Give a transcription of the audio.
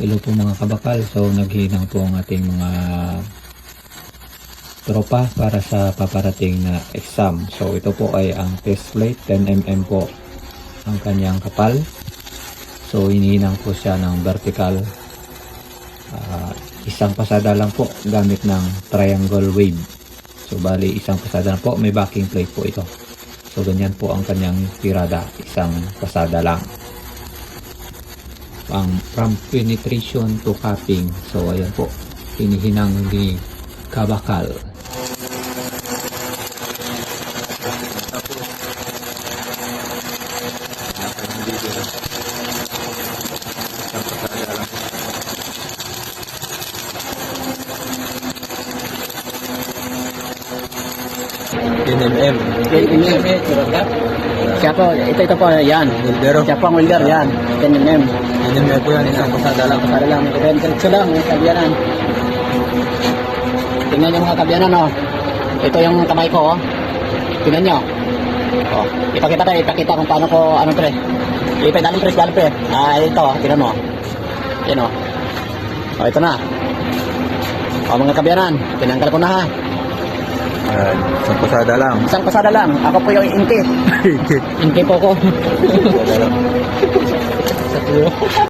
Hello po mga kabakal. So naghinang po ang ating mga tropa para sa paparating na exam. So ito po ay ang test plate 10mm po ang kanyang kapal. So inihinang po siya ng vertical. Ah, isang pasada lang po gamit ng triangle wave. So bali isang pasada lang po. May backing plate po ito. So ganyan po ang kanyang tirada. Isang pasada lang ang from penetration to capping. So, ayan po. Hinihinang ni Kabakal. NMM. Siya po, ito ito po, yan. Wildero. Siya po ang welder, yan. 10 mm. NMM po yan, isang pasada lang. Para lang, diretso lang, yung kabyanan. Tingnan niyo mga kabyanan, oh. Ito yung kamay ko, oh. Tingnan niyo. Oh, ipakita tayo, ipakita kung paano ko, ano pre. Ipit, daling pre, daling pre. Ah, ito, tingnan mo. Yan, oh. Oh, ito na. Oh, mga kabyanan, tinanggal ko na ha. Ayan, isang pasada lang. Isang pasada lang, ako po yung inti. Inti po ko. Pasada lang.